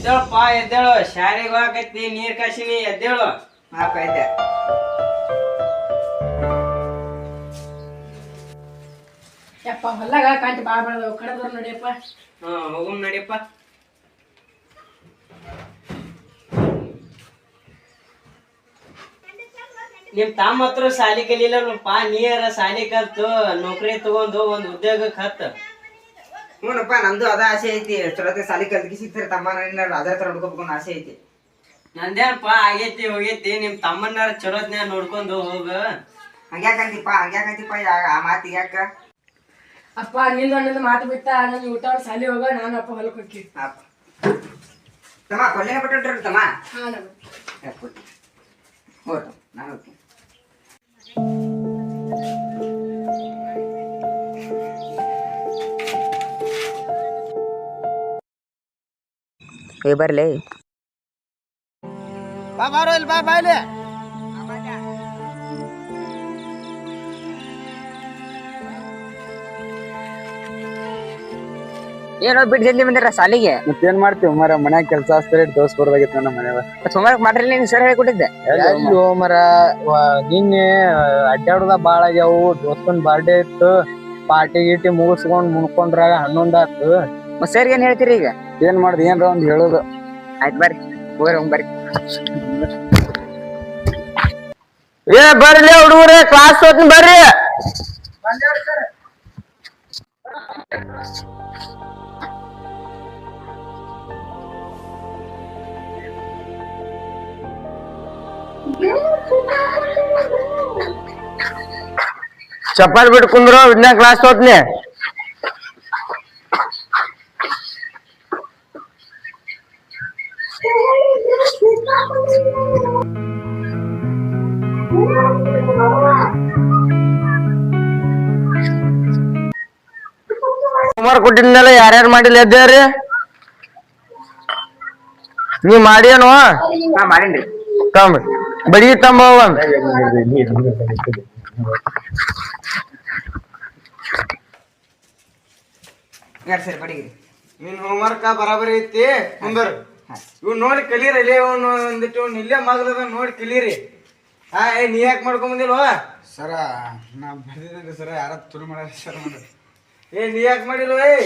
ಎದ್ದೇಳಪ್ಪ ಎದ್ದೇಳು. ಶಾರಿಗೆ ಹೋಗಕತ್ತಿ ನೀರ್ ಕಾಸಿನಿ ಎದ್ದೇಳು. ಹಾಪ ಐತೆ. ಯಪ್ಪ ಹೊಲ್ಲಾಗ ಕಾಂತಿ ಭಾಳ ಬೆಳೆದವು. ಕಡದ್ರ ನಡಿಯಪ್ಪ. ಹಾ ಹೋಗುಮ್ ನಡಿಯಪ್ಪ. ನಿಮ್ ತಮ್ಮ ಹತ್ರ ಸಾಲಿ ಕಲಿಲ್ಲಪ್ಪ ನೀರ ಸಾಲಿ ಕಲ್ತು ನೌಕರಿ ತಗೊಂಡು ಒಂದ್ ಉದ್ಯೋಗಕ್ಕೆ ಹತ್ತ ಹ್ಞೂನಪ್ಪ ನಂದು ಅದ ಆಸೆ ಐತಿ. ಚಲೋತ್ತೆ ಸಾಲಿ ಕಲ್ತಿಗೆ ಸಿಗ್ತಾರೆ ತಮ್ಮ ಅದ್ರ ಹತ್ರ ನೋಡ್ಕೋಬೇಕು ಅನ್ನೋ ಆಸೆ ಐತಿ. ನಂದೇನಪ್ಪ ಆಗೈತಿ ಹೋಗೈತಿ. ನಿಮ್ ತಮ್ಮನಾರ ಚಲೋತ್ನ್ಯಾಗ ನೋಡ್ಕೊಂಡು ಹೋಗ. ಹಂಗ್ಯಾಕಂತಿಪ್ಪ ಹಂಗ್ಯಾಕಂತಿಪ್ಪ ಆ ಮಾತು ಯಾಕ? ಅಪ್ಪ ನಿಂದ ಅಣ್ಣದ ಮಾತು ಬಿಟ್ಟ ನನ್ ಊಟ ಸಾಲಿ ಹೋಗ ನಾನು ಅಪ್ಪ ಹೊಲಕ್ಕೆ ಹೋಗಿ ಅಪ್ಪ. ತಮ್ಮ ಕೊಲ್ಲಿನ ಬಿಟ್ಟು ತಮ್ಮ? ಹಾ ನಮ್ಮ ಏ ಬರ್ಲಿ. ಏನೋ ಬಿಟ್ಟು ಜಲ್ದಿ ಬಂದಿರ ಸಾಲಿಗೆ ಮತ್ತೇನ್ ಮಾಡ್ತೀವಿ ಮರ ಮನ್ಯಾಗ ಕೆಲಸ ಆಸ್ತಾರೆ ದೋಸ್ ಬರ್ಬೇಕಿತ್ತು ನನ್ನ ಮನೆಯಾಗ ಸುಮಾರು ಮಾಡ್ರಿ ನೀನು ಸರ್ ಹೇಳ್ಕೊಟ್ಟಿದ್ದೆ. ಅಯ್ಯೋ ಮರ ವ- ನಿನ್ನೆ ಅಡ್ಡಾಡೋದ ಬಾಳ ಆಗ್ಯಾವು ದೋಸ್ತನ್ ಬರ್ಡೇ ಇತ್ತು. ಪಾರ್ಟಿ ಗೀಟಿ ಮುಗಿಸ್ಕೊಂಡ್ ಮುನ್ಕೊಂಡ್ರಾಗ ಹನ್ನೊಂದ್ ಆತು. ಮತ್ ಸರ್ ಏನ್ ಹೇಳ್ತೀರಿ ಈಗ? ಏನ್ ಮಾಡ್ದಿ? ಏನ್ರ ಒಂದ್ ಹೇಳುದು. ಆಯ್ತು ಬರ್ರಿ. ಹೋಗ್ರಿ ಹೋಗ್ ಬರ್ರಿ. ಏ ಬರ್ಲಿ ಹುಡುಗರೇ ಕ್ಲಾಸ್ ಹೋಗ್ತೀನಿ ಬರ್ರಿ. ಚಪ್ಪಲ್ ಬಿಟ್ಟು ಕುಂದ್ರು ವಿಜ್ಞಾನ ಕ್ಲಾಸ್ ಹೋಗ್ತೀನಿ ಸುಮಾರು ಕೊಟ್ಟಿದ್ಮೇಲೆ ಯಾರ್ಯಾರು ಮಾಡಿಲ್ಲ ಎದ್ದೇರಿ ನೀ ಮಾಡ್ಯಾನು? ಹಾ ಮಾಡೇನ್ರಿ. ತಮ್ಮ ಬಡಿ ತಮ್ಮ ಒಂದ್ ಯಾರು ಸರ್ ಬಡಿಗಿರಿ ನಿನ್ ಹೋಮ್ವರ್ಕ್ ಬರಾಬರಿ ಐತಿ ಮುಂದರ್ ಇವ್ ನೋಡಿ ಕಲೀರಿ ಇಲ್ಲಿ ಇವ್ನು ಒಂದಿಟ್ಟು ಇವ್ನು ಇಲ್ಲೇ ಮಗ್ಲದ ನೋಡಿ ಕಲೀರಿ. ಹಾ ಏ ನೀ ಯಾಕೆ ಮಾಡ್ಕೊಂಡ್ ಬಂದಿಲ್ವ? ಸರ ನಾ ಬರ್ದಿದ್ದೀನಿ ಸರ ಯಾರ ತುರು ಮಾಡ್ಯಾರ ಸರ್ ನೋಡಿ ಏ ನೀ ಯಾಕೆ ಮಾಡಿಲ್ಲ ಏ?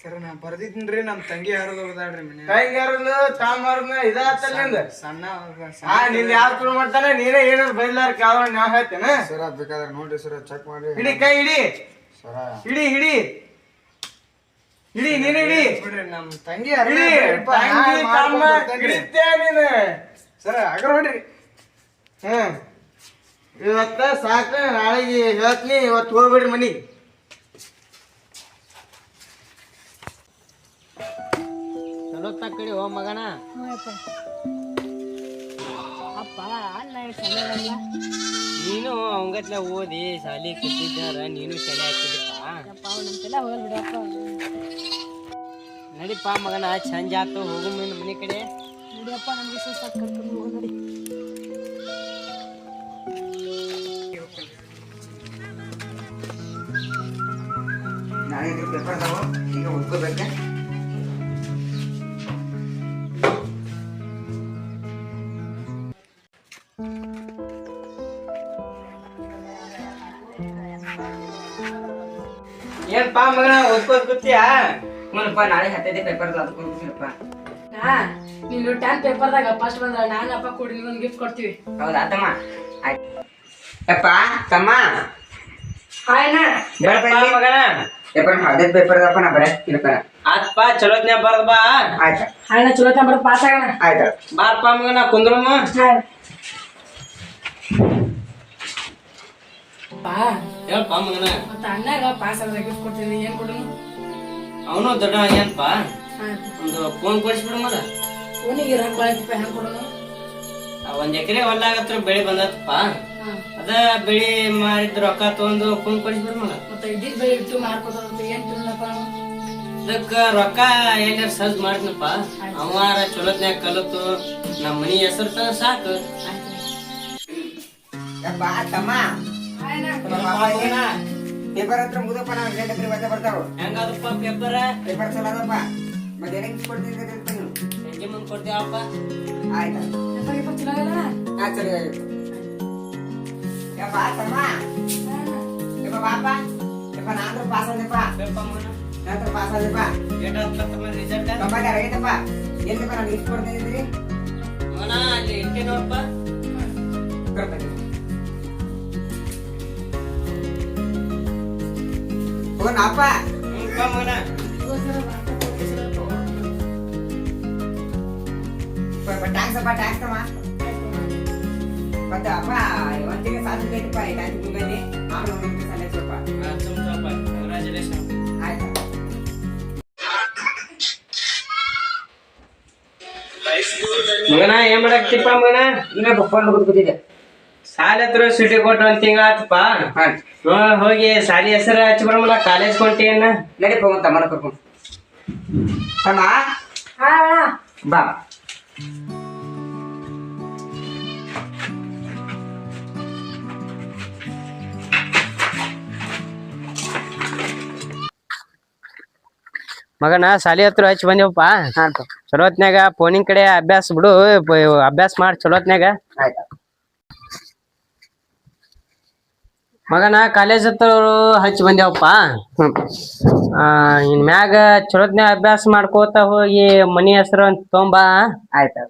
ಸರ್ ನಾ ಬರ್ದಿದ್ದೀನಿ ನಮ್ಮ ತಂಗಿ ಯಾರದು ಹೋದಾಳ್ರಿ ಮನೆ. ತಂಗಿ ಯಾರಲ್ಲ ತಾಮ್ ಇದಾತಲ್ಲಿಂದ ಇದಾತಲ್ಲ ನಿಂದ? ಸಣ್ಣ ಹಾ ನಿನ್ ಯಾರು ತುಳು ಮಾಡ್ತಾನೆ? ನೀನೇ ಏನಾದ್ರು ಬೈಲಾರ ಕಾವ ನಾ ಹೇಳ್ತೇನೆ? ಸರ ಬೇಕಾದ್ರೆ ನೋಡ್ರಿ ಸರ್ ಚೆಕ್ ಮಾಡಿ. ಹಿಡಿ ಕೈ ಹಿಡಿ. ಸರ. ಹಿಡಿ ಹಿಡಿ. ಹಿಡಿ ನೀನೇ ಹಿಡಿ. ಬಿಡ್ರಿ ನಮ್ಮ ತಂಗಿ ಹಿಡಿ ತಂಗಿ ತಮ್ಮ ಹಿಡಿತೇ ನೀನು. ಸರ ಅಗರ್ ನೋಡ್ರಿ ಹ್ಮ್. ಇವತ್ತ ಸಾಕ ನಾಳೆಗೆ ಹೇಳ್ತೀನಿ ಇವತ್ತು ಹೋಗ್ಬಿಡ್ರಿ ಮನಿಗೆ. ಮಗನ? ಅಪ್ಪ ಅಲ್ಲ ಚೆನ್ನಾಗಲ್ಲ ನೀನು ಅವಂಗತ್ಲೆ ಓದಿ ಶಾಲಿ ಕಟ್ಟಿದ್ದಾರ ನೀನು ಶಾಲೆ ಹಾಕಿದಪ್ಪ ಯಪ್ಪ ಅವ್ ನಮ್ಮ ತಲೆ ಹೋಗಲ್ ಬಿಡಪ್ಪ. ನಡಿಪ್ಪ ಮಗನ ಸಂಜೆ ಆತು ಹೋಗು ನಿನ್ನ ಮನೆ ಕಡೆ. ನೋಡಿಯಪ್ಪ ನಮ್ಗೆ ಸುಸ್ತ ಕರ್ಕೊಂಡು ಹೋಗು ನೋಡಿ. ನಾಳೆ ಪೇಪರ್ ತಗೋ ಈಗ ಓದ್ಕೋಬೇಕೆ ಏನ್ಪಾ ಮಗನ ಓದ್ಕೋದ್ ಕೂತಿಯಾ? ಹ್ಞೂನಪ್ಪ ನಾಳೆ ಹತ್ತೈದೇ ಪೇಪರ್ ಅದು ಕೊಡ್ತೀನಪ್ಪ ಹಾ ನೀನು ಟೆನ್ ಪೇಪರ್ದಾಗ ಫಸ್ಟ್ ಬಂದ್ರ ನಾನು ಅಪ್ಪ ಕೊಡಿ ನಿಮ್ಗೊಂದು ಗಿಫ್ಟ್ ಕೊಡ್ತೀವಿ. ಹೌದಾ ತಮ್ಮ? ಆಯ್ತು. ಅಪ್ಪ ತಮ್ಮ? ಹಾಯ್ನ ಮಗನ. ಪೇಪರ್ ಹಳದೇ ಪೇಪರ್ ಅದಪ್ಪ ನಾ ಬರೇ ಇಲ್ಲಪ್ಪ ಆತ್ಪ ಚಲೋತ್ನ್ಯಾಗ ಬರ್ದ ಬಾ. ಆಯ್ತು. ಹಾಯ್ನ ಚಲೋ ತಂಬರ್ ಪಾಸ್ ಆಗೋಣ. ಆಯ್ತು. ಬಾರಪ್ಪ ಮಗನ ಕುಂದ್ರಮ್ಮ ಹಾಯ್. ಪಾ. ಹೇಳ್ಪ ಮಗನ. ಮತ್ತ ಅಣ್ಣಾಗ ಪಾಸ್ ಆದ್ರೆ ಗಿಫ್ಟ್ ಏನ್ ಕೊಡೋಣ ಅವನು ದೊಡ್ಡ ಒಂದು ಫೋನ್ ಕೊಡಿಸ್ಬಿಡು ಮಗ. ಫೋನಿಗೆ ಬಳೈತಪ್ಪ ಹೆಂಗ್ ಕೊಡೋಣ ಆ ಒಂದ್ ಎಕರೆ ಹೊಲ್ಲಾಗತ್ರ ಬೆಳೆ ಬಂದತ್ತಪ್ಪ ಅದ ಬೆಳಿ ಮಾರಿದ ರೊಕ್ಕ ತಗೊಂಡು ಫೋನ್ ಕೊಡಿಸ್ಬಿಡು ಮಗ. ಮತ್ತ ಇದ್ದಿದ್ ಬೆಳೆ ಇಟ್ಟು ಮಾರ್ಕೊತ ಏನ್ ತಿನ್ನಪ್ಪ ಅದಕ್ಕ ರೊಕ್ಕ ಎಲ್ಲಾರ ಸಜ್ ಮಾಡ್ತೀನಪ್ಪ. ಅವಾರ ಚಲೋತ್ನ್ಯಾಗ ಕಲಿತು. ನಮ್ಮ ಮನಿ ಹೆಸರು ಸಾಕು. ಅಪ್ಪ ತಮ್ಮ ಪೇಪರ್ ಹತ್ರ ಮುದಪ್ಪ ನಾವು ಲೇಟ್ ಮತ್ತೆ ಬರ್ತಾವ ಹೆಂಗದಪ್ಪ ಪೇಪರ್? ಪೇಪರ್ ಚಲೋ ಅದಪ್ಪ. ಮತ್ತೆ ಏನಕ್ಕೆ ಕೊಡ್ತೀನಿ ಅಂತ ನೀವು? ಸಂಜೆ ಮುಂದೆ ಕೊಡ್ತೀವಪ್ಪ? ಆಯ್ತಾ. ಯಪ್ಪ ಯಪ್ಪ ಚಲೋ ಇಲ್ಲ ಹಾ ಸರಿ ಆಯ್ತು ಯಪ್ಪ ತಮ್ಮ ಯಪ್ಪ ಬಾಪ. ಯಪ್ಪ ನಾನು ಪಾಸ್ ಆದೆಪ್ಪ ಬೇಕಪ್ಪ ಮನ ನಾನು ಪಾಸ್ ಆದೆಪ್ಪ ತಮ್ಮ ರಿಸಲ್ಟ್ ತೊಂಬತ್ತಾರು ಆಗೈತಪ್ಪ? ಎಲ್ಲಿಪ್ಪ ನಾನು ಗಿಫ್ಟ್ ಕೊಡ್ತಿದ್ದೀರಿ ಮನ ಅಲ್ಲಿ ಇಟ್ಟೆ ನೋಡಪ್ಪ ಕೊಡ್ತೀನಿ ಹೋಗೋಣಪ್ಪ ಹ್ಞೂಪ್ಪ ಮಗನ ಟ್ಯಾಂಕ್ಸ್ ಅಪ್ಪ ಟ್ಯಾಂಕ್ಸ್ ಅಮ್ಮ ಮತ್ತೆ ಅಪ್ಪ ಒಂದ್ ತಿಂಗಳು ಸಾಲ ಬೇಕಪ್ಪ ಈ ಟ್ಯಾಂಕ್ ಮುಗಿಲಿ ಆಮೇಲೆ ಒಂದು ತಿಂಗಳು ಸಾಲ ಸ್ವಲ್ಪ ಚುಮ್ತಪ್ಪ ಕಂಗ್ರಾಚುಲೇಷನ್ ಆಯ್ತಾ ಮಗನ ಏನ್ ಮಾಡಾಕ್ತಿಪ್ಪ ಮಗನ ಇನ್ನೇ ಫೋನ್ ಕೂತಿದ್ದೆ ಸಾಲ ಹತ್ರ ಸುಟಿ ಕೊಟ್ಟು ಒಂದ್ ತಿಂಗಳ ಆತಪ್ಪ. ಹ್ಮ್, ಹೋಗಿ ಸಾಲಿ ಹೆಸರು ಹಚ್ಚಿ ಬರಮಲ್ಲ ಕಾಲೇಜ್ ಕೊಂಟಿಯನ್ನ ನಡಿ ಹೋಗಂತ ತಮ್ಮನ ಕರ್ಕೊಂಡು ತಮ್ಮ? ಬಾ. ಮಗನ ಸಾಲಿ ಹತ್ರ ಹಚ್ಚಿ ಬಂದೇವಪ್ಪ. ಚಲೋತ್ನಾಗ ಫೋನಿನ ಕಡೆ ಅಭ್ಯಾಸ ಬಿಡು ಅಭ್ಯಾಸ ಮಾಡಿ ಚಲೋತ್ನಾಗ ಆಯ್ತಾ. ಮಗನ ಕಾಲೇಜ್ ಹತ್ರ ಹಚ್ಚಿ ಬಂದೇವಪ್ಪ. ಇನ್ ಮ್ಯಾಗ ಚಲೋತ್ನ್ಯಾಗ ಅಭ್ಯಾಸ ಮಾಡ್ಕೋತ ಹೋಗಿ ಮನಿ ಹೆಸರು ಅಂತ ತೊಂಬಾ ಆಯ್ತಾ.